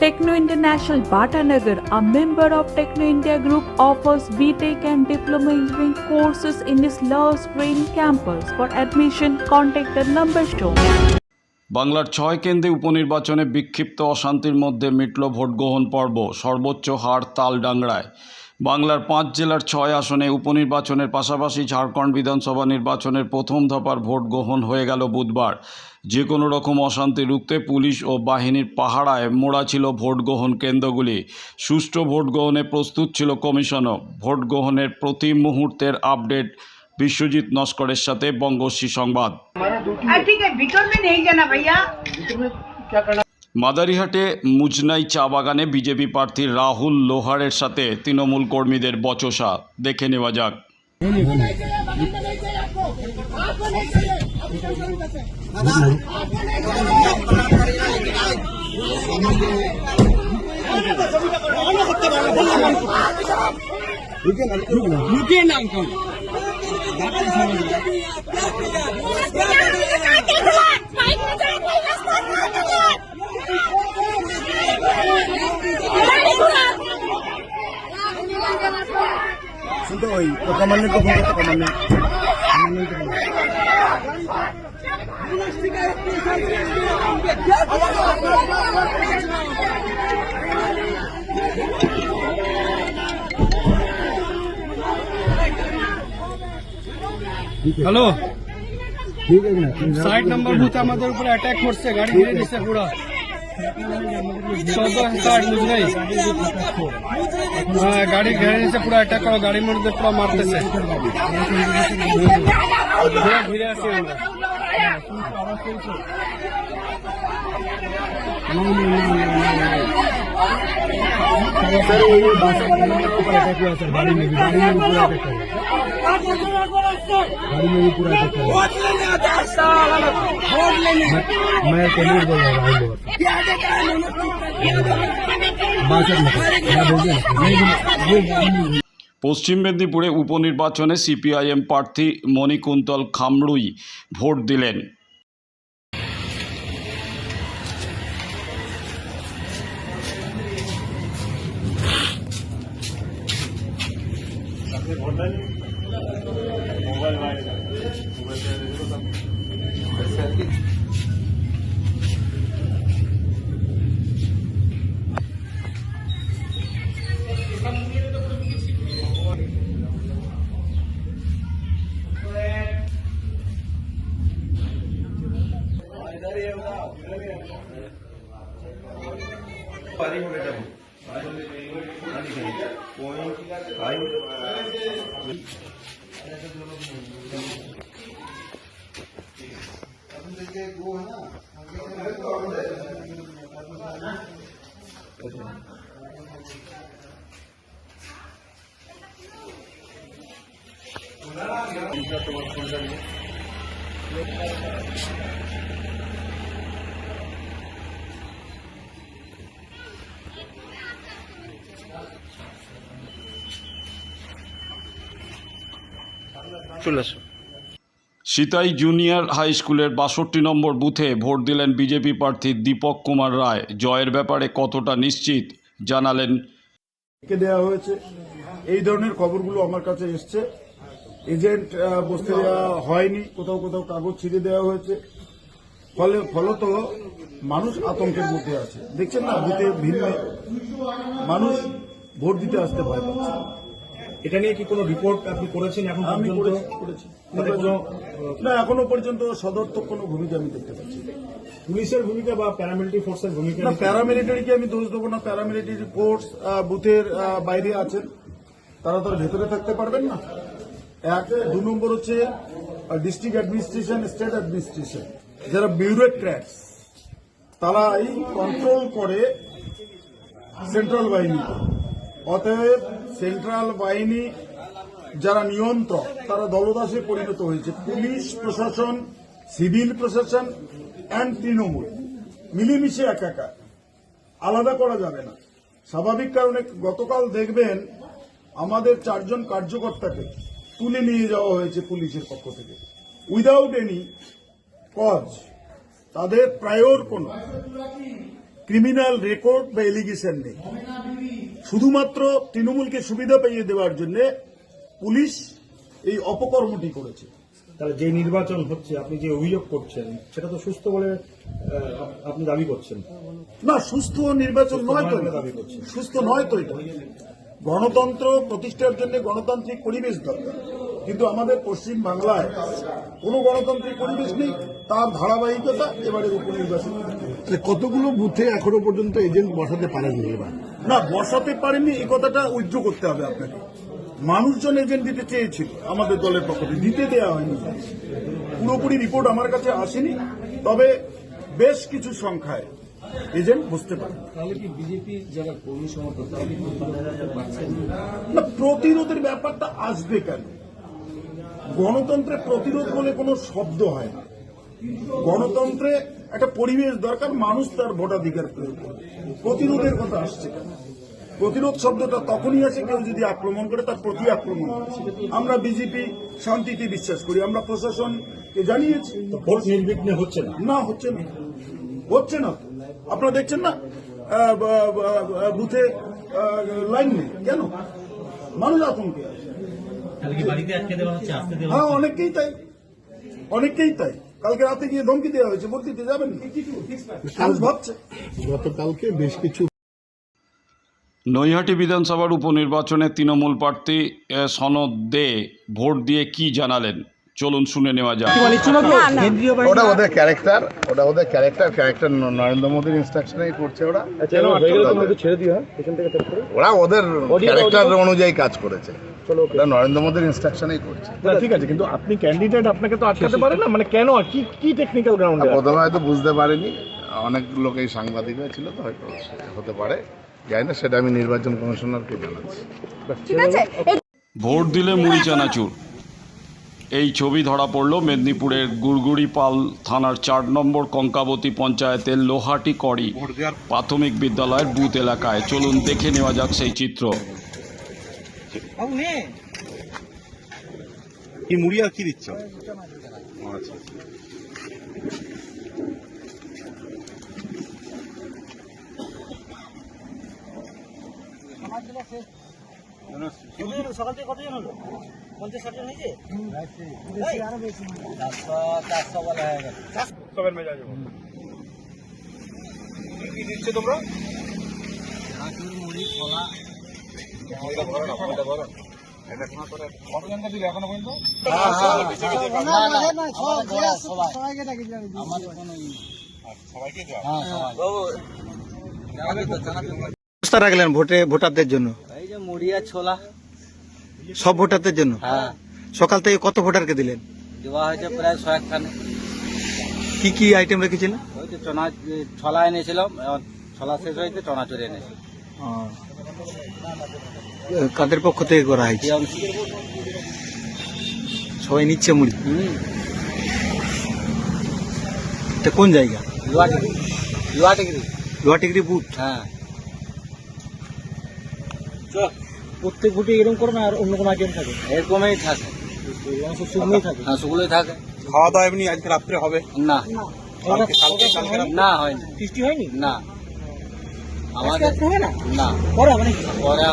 Techno International Bhatanagar, a member of Techno India Group, offers BTEC and Diploma Engineering courses in its Love Green campus. For admission, contact the number shown. বাংলার ছয় কেন্দ্রে উপনির্বাচনে বিক্ষিপ্ত অশান্তির মধ্যে মিটল vote গ্রহণ পর্ব সর্বোচ্চ হার তালডাংরায় বাংলার পাঁচ জেলার ছয় আসনে উপনির্বাচনের পাশাপাশি ঝাড়খণ্ড বিধানসভা নির্বাচনের প্রথম ধাপার ভোট গ্রহণ হয়ে গেল বুধবার যে কোনো রকম অশান্তি রুখতে পুলিশ ও বাহিনীর পাহারায় মোড়া ছিল ভোটগ্রহণ কেন্দ্রগুলি সুষ্ঠু ভোটগ্রহণে প্রস্তুত ছিল কমিশনও ভোটগ্রহণের প্রতি মুহূর্তের আপডেট বিশ্বজিৎ নস্করের সাথে বঙ্গশ্রী সংবাদ মাদারিহাটে মুজনাই চা বাগানে বিজেপি প্রার্থী রাহুল লোহারের সাথে তৃণমূল কর্মীদের বচসা দেখে নেওয়া যাক শুনতে ওই তো কমান্ডেন্ট তো ফোন করতে কমান্ডেন্ট কমান্ডেন্ট তো ফোন করতে। হ্যালো ঠিক আছে না তুমি ষাট নম্বর বুথ আমাদের উপরে অ্যাটাক করছে গাড়ি ঘিরে দিচ্ছে পুরো চোদ্দ ষাট বুঝলেই হ্যাঁ গাড়ি ঘিরে দিচ্ছে পুরো অ্যাটাক করো গাড়ির মধ্যে পুরো মারতেছে পুরো ঘিরে আছি আমরা স্যার ওই বাস কমান্ডেন্টের উপর অ্যাটাক हुआ सर गाड़ी में भी गाड़ी में भी पूरा अटैक हुआ गाड़ी में भी पूरा अटैक हुआ मैं मैं कमीर बोल रहा हूँ राहुल लोहार बात में मैं बोल दिया ना नहीं ये गाड़ी में পশ্চিম মেদিনীপুরে উপনির্বাচনে সিপিআইএম প্রার্থী মণিকুন্তল খামরুই ভোট দিলেন। চলে আসো। সিতাই জুনিয়র হাই স্কুলের বাষট্টি নম্বর বুথে ভোট দিলেন বিজেপি প্রার্থী দীপক কুমার রায়। জয়ের ব্যাপারে কতটা নিশ্চিত জানালেন? কে দেওয়া হয়েছে। এই ধরনের খবরগুলো আমার কাছে এসছে। এজেন্ট বসতে দেওয়া হয়নি। কোথাও কোথাও কাগজ ছিঁড়ে দেওয়া হয়েছে। ফলে ফলত মানুষ আতঙ্কের মধ্যে আছে। দেখছেন না বুথে ভিন্ন। মানুষ ভোট দিতে আসতে ভয় পাচ্ছে। এটা নিয়ে কি কোনো রিপোর্ট আপনি করেছেন এখন আমি করেছি করেছি। না এখনও পর্যন্ত সদর্থক কোনো ভূমিকা আমি দেখতে পাচ্ছি পুলিশের ভূমিকা বা প্যারামিলিটারি ফোর্সের ভূমিকা না প্যারামিলিটারিকে আমি দোষ দেবো না। প্যারামিলিটারি ফোর্স বুথের বাইরে আছেন। তারা তো ভেতরে থাকতে পারবেন না। এক, দু নম্বর হচ্ছে ডিস্ট্রিক্ট অ্যাডমিনিস্ট্রেশন স্টেট অ্যাডমিনিস্ট্রেশন যারা বিউরোক্র্যাটস তারাই কন্ট্রোল করে সেন্ট্রাল বাহিনী। অতএব সেন্ট্রাল বাহিনী যারা নিয়ন্ত্রক, তারা দলদাসে পরিণত হয়েছে। পুলিশ প্রশাসন সিভিল প্রশাসন অ্যান্ড তৃণমূল। মিলেমিশে একাকার আলাদা করা যাবে না। স্বাভাবিক কারণে গতকাল দেখবেন, আমাদের চারজন কার্যকর্তাকে তুলে নিয়ে যাওয়া হয়েছে পুলিশের পক্ষ থেকে। উইদাউট এনি কজ তাদের প্রায়র কোনো ক্রিমিনাল রেকর্ড বা এলিগেশন নেই। শুধুমাত্র তৃণমূলকে সুবিধা পাইয়ে দেওয়ার জন্য পুলিশ এই অপকর্মটি করেছে। তাহলে যে নির্বাচন হচ্ছে আপনি যে অভিযোগ করছেন সেটা তো সুস্থ বলে আপনি দাবি করছেন। না সুস্থ নির্বাচন নয় তো দাবি করছেন। সুস্থ নয় তো এটা। গণতন্ত্র প্রতিষ্ঠার জন্য গণতান্ত্রিক পরিবেশ দরকার। কিন্তু আমাদের পশ্চিম বাংলায় কোনো গণতান্ত্রিক পরিবেশ নেই তার ধারাবাহিকতা এবারে উপনির্বাচন। কতগুলো বুথে এখনও পর্যন্ত এজেন্ট বসাতে পারেননি এবার? না বসাতে পারেনি এই কথাটা উজ্জ্ব করতে হবে আপনাকে। মানুষজন এজেন্ট দিতে চেয়েছিল আমাদের দলের পক্ষ থেকে। দিতে দেওয়া হয়নি। পুরোপুরি রিপোর্ট আমার কাছে আসেনি। তবে বেশ কিছু সংখ্যায় এজেন্ট বুঝতে পারে। তাহলে কি বিজেপি যারা কর্মী সমর্থক তারা কি প্রতিরোধ পাচ্ছেন না প্রতিরোধের ব্যাপারটা আসবে কেন? গণতন্ত্রে প্রতিরোধ বলে কোনো শব্দ হয় না। গণতন্ত্রে একটা পরিবেশ দরকার মানুষ তার ভোটাধিকার প্রয়োগ করে। প্রতিরোধের কথা আসছে কেন? প্রতিরোধ শব্দটা তখনই আসে কেউ যদি আক্রমণ করে তার প্রতি আক্রমণ আমরা বিজেপি শান্তিতে বিশ্বাস করি আমরা প্রশাসনকে জানিয়েছি। ভোট নির্বিঘ্নে হচ্ছে না। না হচ্ছে না। হচ্ছে না তো। আপনারা দেখছেন না? বুথে লাইন নেই। কেন? মানুষ আতঙ্কে আছে। হ্যাঁ অনেককেই তাই। অনেককেই তাই। কালকে রাতে গিয়ে ধমকি দেওয়া হয়েছে ভোট দিতে যাবেন ভাবছে। গতকালকে বেশ কিছু নৈহাটি বিধানসভার উপনির্বাচনে তৃণমূল প্রার্থী সনদ দে ভোট দিয়ে কি জানালেন? চলুন শুনে নেওয়া যাক। ওটা ওদের ক্যারেক্টার ওটা ওদের ক্যারেক্টার ক্যারেক্টার নরেন্দ্র মোদীর ইনস্ট্রাকশনেই করছে ওরা। ওরা ওদের ক্যারেক্টার অনুযায়ী কাজ করেছে। ওরা নরেন্দ্র মোদীর ইনস্ট্রাকশনেই করছে। ঠিক আছে কিন্তু আপনি ক্যান্ডিডেট আপনাকে তো আটকাতে পারে না? মানে কেন? কি কি টেকনিক্যাল গ্রাউন্ডে প্রথমে হয়তো বুঝতে পারেনি। অনেক লোক এই সাংবাদিক ছিল তো হয়তো হতে পারে। জানি না সেটা আমি নির্বাচন কমিশনারকে জানাচ্ছি। ভোট দিলে মুড়ি চানাচুর। এই ছবি ধরা পড়ল মেদিনীপুরের গুড়গুড়িপাল থানার চার নম্বর কঙ্কাবতী পঞ্চায়েতের লোহাটি করি প্রাথমিক বিদ্যালয়ের বুথ এলাকায়। চলুন দেখে নেওয়া যাক সেই চিত্র। কি মুড়ি আর কি দিচ্ছ? রাখলেন ভোটে ভোটারদের জন্য এই যে মুড়ি আর ছোলা সব ভোটারদের জন্য? হ্যাঁ। সকাল থেকে কত ভোটারকে দিলেন? দেওয়া হয়েছে প্রায় ছয়েকখানে কি কি আইটেম রেখেছিলেন? ওই তো চনা ছলা এনেছিলাম এবার ছলা শেষ হয়েছে চনা চুরি এনেছি। কাদের পক্ষ থেকে করা হয়েছে? সবাই নিচ্ছে মুড়ি? এটা কোন জায়গা? লোয়া ডিগ্রি লোহাটিগড়ি বুথ হ্যাঁ। প্রত্যেক ভোটে এরকম করো না আর অন্য কোনো আইটেম থাকে? এরকমই থাকে। শুকনোই থাকে। হ্যাঁ সেগুলোই থাকে। খাওয়া দাওয়া এমনি আজকে রাত্রে হবে? না। না। হয়নি? না আমাদের না? না। পরে মানে পরে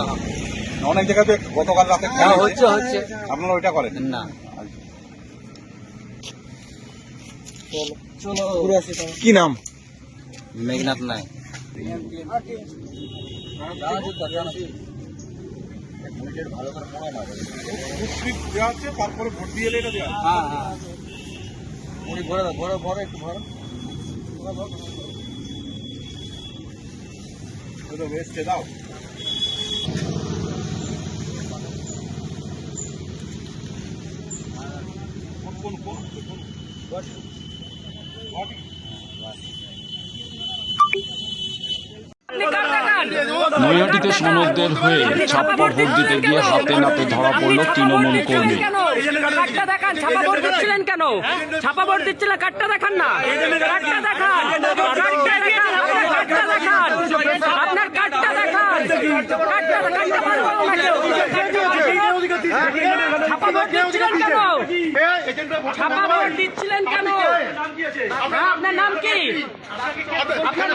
অনেক জায়গাতে গতকাল রাতে হ্যাঁ হচ্ছে হচ্ছে। আপনারা ওইটা করেন। না। কি নাম? মেঘনাথ নাই দেওয়া হচ্ছে তারপরে ভোট দিয়ে এলে এটা দেওয়া হ্যাঁ হ্যাঁ। মুড়ি ভরে দাও ভরে ভরে একটু ভরে হচ্ছে বেস্টে দাও। কোন কোন কোন নৈহাটিতে সনদদের হয়ে ছাপ্পা ভোট দিতে গিয়ে হাতে নাতে ধরা পড়ল তৃণমূল কর্মী। দেখান ছাপা ভোট দিচ্ছিলেন কেন? ছাপা ভোট দিচ্ছিলেন কাটটা দেখান না। দেখান কাটটা দেখান আপনার কাটটা দেখান ছাপা ভোট দিচ্ছিলেন কেন? ছাপা ভোট দিচ্ছিলেন কেন? আপনার নাম কি? আপনার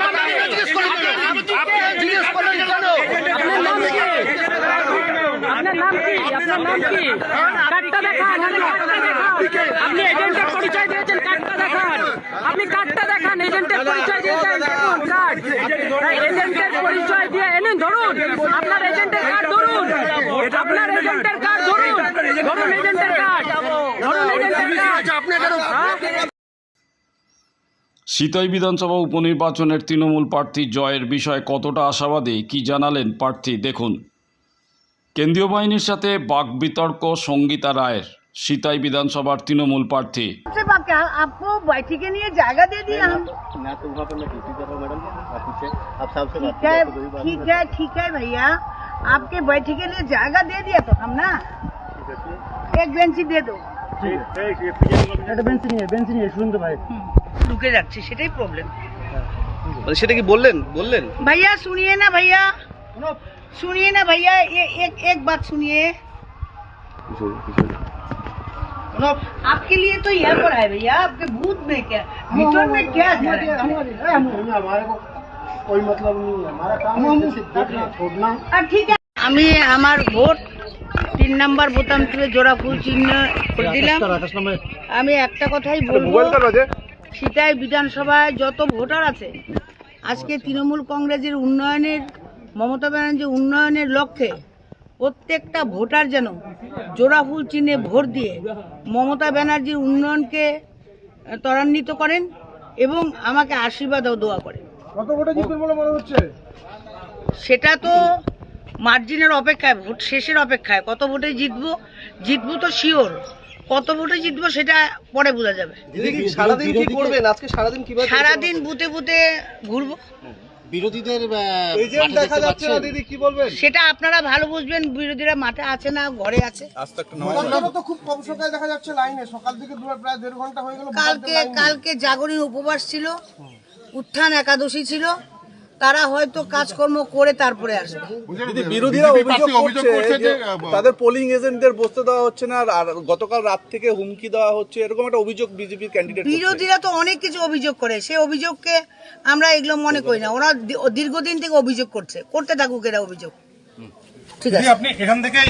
নাম কি আপনার নাম কি কার্ডটা দেখান আপনি এজেন্টের পরিচয় দিয়েছেন কার্ডটা দেখান আপনি কার্ডটা দেখান এজেন্টের পরিচয় দিয়েছেন দেখুন কার্ড এজেন্টের পরিচয় দিয়ে এনে ধরুন। আপনার এজেন্টের কার্ড। ধরুন আপনার এজেন্টের কার্ড। ধরুন ধরুন এজেন্টের কার্ড। ধরুন এজেন্টের কার্ড আপনি সিতাই বিধানসভা উপনির্বাচনের তৃণমূল প্রার্থী জয়ের বিষয়ে কতটা আশাবাদী কি জানালেন প্রার্থী দেখুন কেন্দ্রীয় বাহিনীর সাথে বাকবিতর্ক সঙ্গীতা রায়ের সিতাই বিধানসভার তৃণমূল প্রার্থী सिर्फ आपके आपको बैठी के लिए जगह दे दिया हम मैं तो वहाँ पर मैं ड्यूटी कर रहा हूँ मैडम आप पीछे आप साहब से बात ठीक है कीजिए, तो वही बात ठीक है ठीक है भैया आपके बैठी के लिए जगह दे दिया तो हम ना एक बेंची दे दो একটা বেঞ্চি নিয়ে বেঞ্চি নিয়ে শুনতে ভাই ঢুকে যাচ্ছে সেটাই প্রবলেম মানে সেটা কি বললেন বললেন भैया सुनिए ना भैया सुनिए ना भैया ये एक एक बात सुनिए आपके लिए तो यहाँ पर है भैया आपके बूथ में क्या मीटर में क्या जा रहा है हमारे को कोई मतलब नहीं है हमारा काम है जैसे देखना छोड़ना আর ঠিক আছে আমি আমার ভোট তিন নাম্বার বোতাম তুলে জোড়া ফুল চিহ্ন করে দিলাম আকাশ নামে আমি একটা কথাই বলবো সীতাই বিধানসভায় যত ভোটার আছে আজকে তৃণমূল কংগ্রেসের উন্নয়নের মমতা ব্যানার্জির উন্নয়নের লক্ষ্যে প্রত্যেকটা ভোটার যেন জোড়া ফুল চিহ্নে ভোট দিয়ে মমতা ব্যানার্জির উন্নয়নকে ত্বরান্বিত করেন এবং আমাকে আশীর্বাদ ও দোয়া করেন। সেটা তো মার্জিনের অপেক্ষায় ভোট শেষের অপেক্ষায়। কত ভোটে জিতবো? জিতবো তো শিওর কত ভোটে জিতবো সেটা পরে বোঝা যাবে। সারাদিন কি করবেন? আজকে সারাদিন কীভাবে সারাদিন বুতে বুতে ঘুরবো। বিরোধীদের এজেন্ট দেখা যাচ্ছে না দিদি কি বলবেন? সেটা আপনারা ভালো বুঝবেন বিরোধীরা মাঠে আছে না ঘরে আছে। তো খুব কম সংখ্যায় দেখা যাচ্ছে লাইনে। সকাল থেকে প্রায় দেড় ঘণ্টা হয়ে গেল কালকে কালকে জাগরণী উপবাস ছিল উত্থান একাদশী ছিল তারা হয়তো কাজকর্ম করে তারপরে আসবে। বিরোধীরা অভিযোগ করছে যে তাদের পোলিং এজেন্টদের বসতে দেওয়া হচ্ছে না আর গতকাল রাত থেকে হুমকি দেওয়া হচ্ছে এরকম একটা অভিযোগ বিজেপি ক্যান্ডিডেট বিরোধীরা তো অনেক কিছু অভিযোগ করে সেই অভিযোগকে আমরা এগুলো মনে করি না। ওরা দীর্ঘদিন থেকে অভিযোগ করছে করতে থাকুক এরা অভিযোগ। ঠিক আছে। আপনি এখান থেকে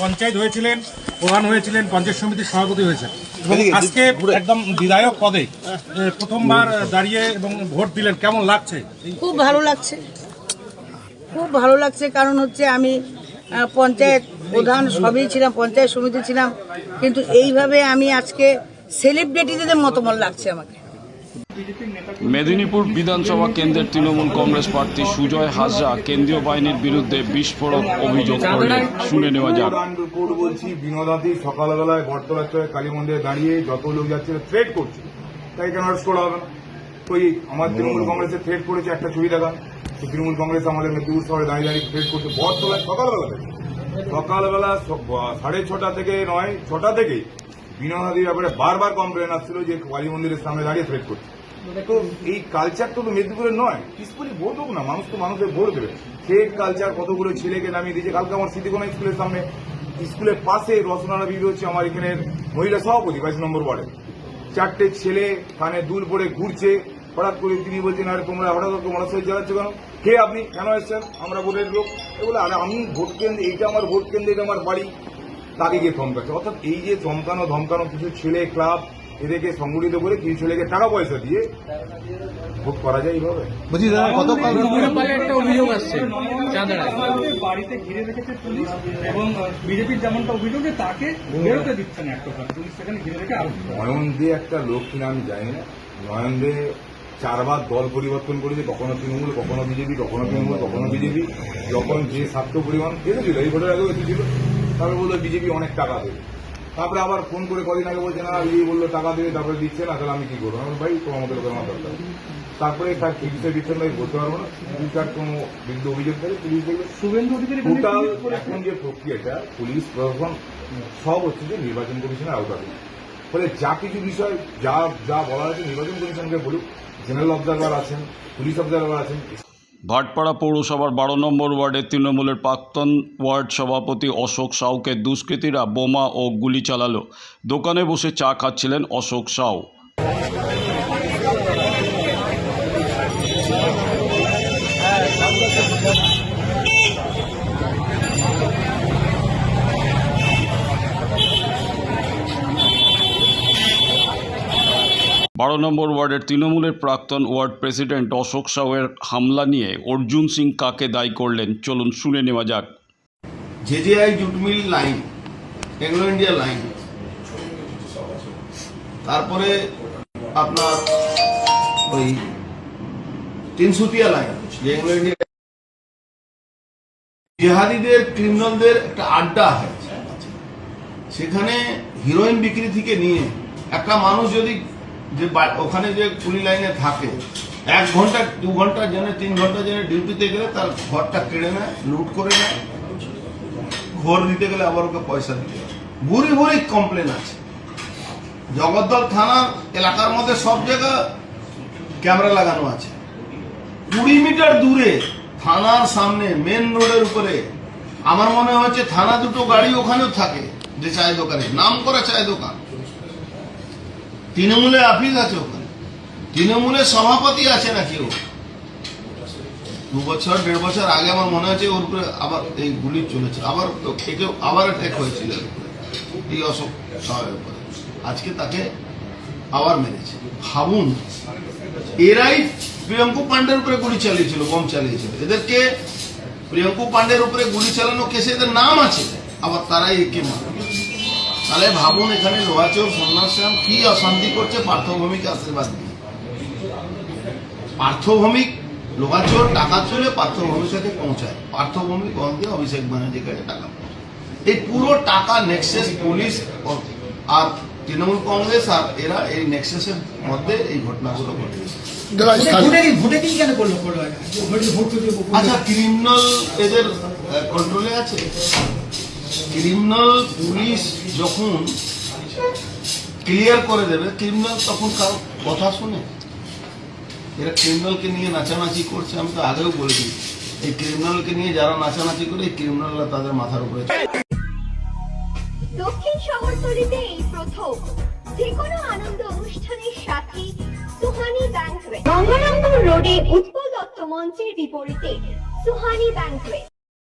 পঞ্চায়েত হয়েছিলেন প্রধান হয়েছিলেন পঞ্চায়েত সমিতির সভাপতি হয়েছেন এবং আজকে একদম বিধায়ক পদে প্রথমবার দাঁড়িয়ে এবং ভোট দিলেন কেমন লাগছে? খুব ভালো লাগছে। খুব ভালো লাগছে কারণ হচ্ছে আমি পঞ্চায়েত প্রধান সবই ছিলাম পঞ্চায়েত সমিতি ছিলাম কিন্তু এইভাবে আমি আজকে সেলিব্রিটিদের মতো মনে লাগছে আমাকে। মেদিনীপুর বিধানসভা কেন্দ্রের তৃণমূল কংগ্রেস প্রার্থী সুজয় হাজরা কেন্দ্রীয় বাহিনীর বিরুদ্ধে বিস্ফোরক অভিযোগ করলেন। শুনে নেওয়া যাক। বলছি বিনোদাদি সকালবেলায় বটতলা চয় কালী মন্দিরে দাঁড়িয়ে যত লোক যাচ্ছে থ্রেট করছে। তাই কেন অ্যারেস্ট করা হবে না? তো আমার তৃণমূল কংগ্রেসে থ্রেট করেছে একটা ছবি দেখান তৃণমূল কংগ্রেস আমাদের মেদিনীপুর শহরে দাঁড়িয়ে দাঁড়িয়ে থ্রেট করছে বটতলায় সকালবেলা থেকে। সকালবেলা সাড়ে ছটা থেকে নয়, ছটা থেকে বিনোদাদির ব্যাপারে বারবার কমপ্লেন আসছিল যে কালী মন্দিরের সামনে দাঁড়িয়ে থ্রেট করছে। তো এই কালচার তো মেদিনীপুরের নয়। পিসফুলি ভোট হোক না, মানুষ তো মানুষের ভোট দেবে। সেই কালচার কতগুলো ছেলেকে নামিয়ে দিয়েছে। কালকে আমার স্মৃতিকোনা স্কুলের সামনে স্কুলের পাশে রসনারা বিবি হচ্ছে আমার এখানের মহিলা সভাপতি, বাইশ নম্বর ওয়ার্ডে। চারটে ছেলে কানে দুল পরে ঘুরছে, হঠাৎ করে তিনি বলছেন, আরে তোমরা হঠাৎ করে তোমরা সই চালাচ্ছ কেন? কে আপনি? কেন এসছেন? আমরা ভোটের লোক। এগুলো আরে আমি ভোট কেন্দ্র, এইটা আমার ভোট কেন্দ্র, এটা আমার বাড়ি। তাকে গিয়ে ধমকাচ্ছে। অর্থাৎ এই যে ধমকানো ধমকানো কিছু ছেলে, ক্লাব এদেরকে সংগঠিত করে কিছু ছেলেকে টাকা পয়সা দিয়ে ভোট করা যায় এইভাবে। বলছি দাদা গতকাল একটা অভিযোগ আসছে বাড়িতে ঘিরে রেখেছে পুলিশ এবং বিজেপির যেমনটা অভিযোগ তাকে বেরোতে দিচ্ছে না এক প্রকার পুলিশ সেখানে ঘিরে রেখে নয়ন দে একটা লোক কিনা আমি জানি না। নয়ন দে চারবার দল পরিবর্তন করেছে কখনো তৃণমূল কখনো বিজেপি কখনো তৃণমূল কখনো বিজেপি। যখন যে স্বার্থ পরিমাণ এসেছিল এই ভোটের আগেও এসেছিল তারপরে বলল বিজেপি অনেক টাকা দেবে। তারপরে আবার ফোন করে কদিন আগে বলছে না বিজেপি বলল টাকা দেবে তারপরে দিচ্ছে না তাহলে আমি কি করব? আমি ভাই তোমার মতো আমার দরকার তারপরে তার চিকিৎসা দিচ্ছেন ভাই বলতে পারব না। যদি তার কোনো বিরুদ্ধে অভিযোগ থাকে পুলিশ দেখবে। শুভেন্দু অধিকারী টোটাল এখন যে প্রক্রিয়াটা পুলিশ প্রশাসন সব হচ্ছে যে নির্বাচন কমিশনের আওতাধীন। ফলে যা কিছু বিষয় যা যা বলা হয়েছে নির্বাচন কমিশনকে বলুক। জেনারেল অবজারভার আছেন পুলিশ অবজারভার আছেন ভাটপাড়া পৌরসভার বারো নম্বর ওয়ার্ডের তৃণমূলের প্রাক্তন ওয়ার্ড সভাপতি অশোক সাউকে দুষ্কৃতীরা বোমা ও গুলি চালালো। দোকানে বসে চা খাচ্ছিলেন অশোক সাউ। বারো নম্বর ওয়ার্ডের তৃণমূলের প্রাক্তন ওয়ার্ড প্রেসিডেন্ট অশোক সাউয়ের হামলা নিয়ে অর্জুন সিং কাকে দায়ী করলেন? চলুন শুনে নেওয়া যাক। JJI jute mill line India line. তারপরে আপনার ওই তিনসুতিয়া লাইন, যে ইন্ডিয়া জেহাদিদের, ক্রিমিনালদের একটা আড্ডা হয়। সেখানে হিরোইন বিক্রি থেকে নিয়ে একটা মানুষ যদি যে ওখানে যে কুলি লাইনে থাকে, এক ঘণ্টা, দু ঘণ্টা জেনে তিন ঘণ্টা জেনে ডিউটিতে গেলে তার ঘরটা কেড়ে নেয়, লুট করে নেয়, ঘর দিতে গেলে আবার ওকে পয়সা দিতে ভুরি ভুরি কমপ্লেন আছে। জগদ্দল থানা, এলাকার মধ্যে সব জায়গা ক্যামেরা লাগানো আছে। কুড়ি মিটার দূরে থানার সামনে মেন রোডের উপরে, আমার মনে হচ্ছে থানা দুটো গাড়ি ওখানেও থাকে, যে চায় দোকানে। নাম করা চায় দোকান। তৃণমূলে আফিস আছে ওখানে। তৃণমূলের সভাপতি আছে নাকি ও? দু বছর, দেড় বছর আগে আমার মনে হচ্ছে ওর উপরে আবার এই গুলি চলেছে। আবার থেকে আবার অ্যাটাক হয়েছিল এই অশোক সাহের উপরে। আজকে তাকে আবার মেরেছে। ভাবুন, এরাই প্রিয়ঙ্কু পান্ডের উপরে গুলি চালিয়েছিল বোম চালিয়েছিল। এদেরকে প্রিয়ঙ্কু পান্ডের উপরে গুলি চালানো কেসে এদের নাম আছে। আবার তারাই একে মারে তাহলে ভাবুন এখানে লোহাচোর সন্ন্যাসাম কি অশান্তি করছে পার্থভূমিকে আশীর্বাদ দিয়ে? পার্থভৌমিক লোহাচোর টাকা চলে পার্থভূমির সাথে পৌঁছায়। পার্থভৌমিক ওখান দিয়ে অভিষেক ব্যানার্জির কাছে টাকা এই পুরো টাকা নেক্সেস পুলিশ আর তৃণমূল কংগ্রেস আর এরা এই নেক্সেসের মধ্যে এই ঘটনাগুলো ঘটেছে। আচ্ছা ক্রিমিনাল এদের কন্ট্রোলে আছে? ক্রিমিনাল পুলিশ যখন ক্লিয়ার করে দেবে ক্রিমিনাল তখন কারও কথা শুনে। এরা ক্রিমিনালকে নিয়ে নাচানাচি করছে, আমি তো আগেও বলেছি। এই ক্রিমিনালকে নিয়ে যারা নাচানাচি করে, এই ক্রিমিনালরা তাদের মাথার উপরে দক্ষিণ শহরতলিতে এই প্রথম। যে কোনো আনন্দ অনুষ্ঠানের সাথে সুহানি ব্যাংকুয়েট গঙ্গারামপুর রোডে উৎপল দত্ত মঞ্চের বিপরীতে Suhani banquet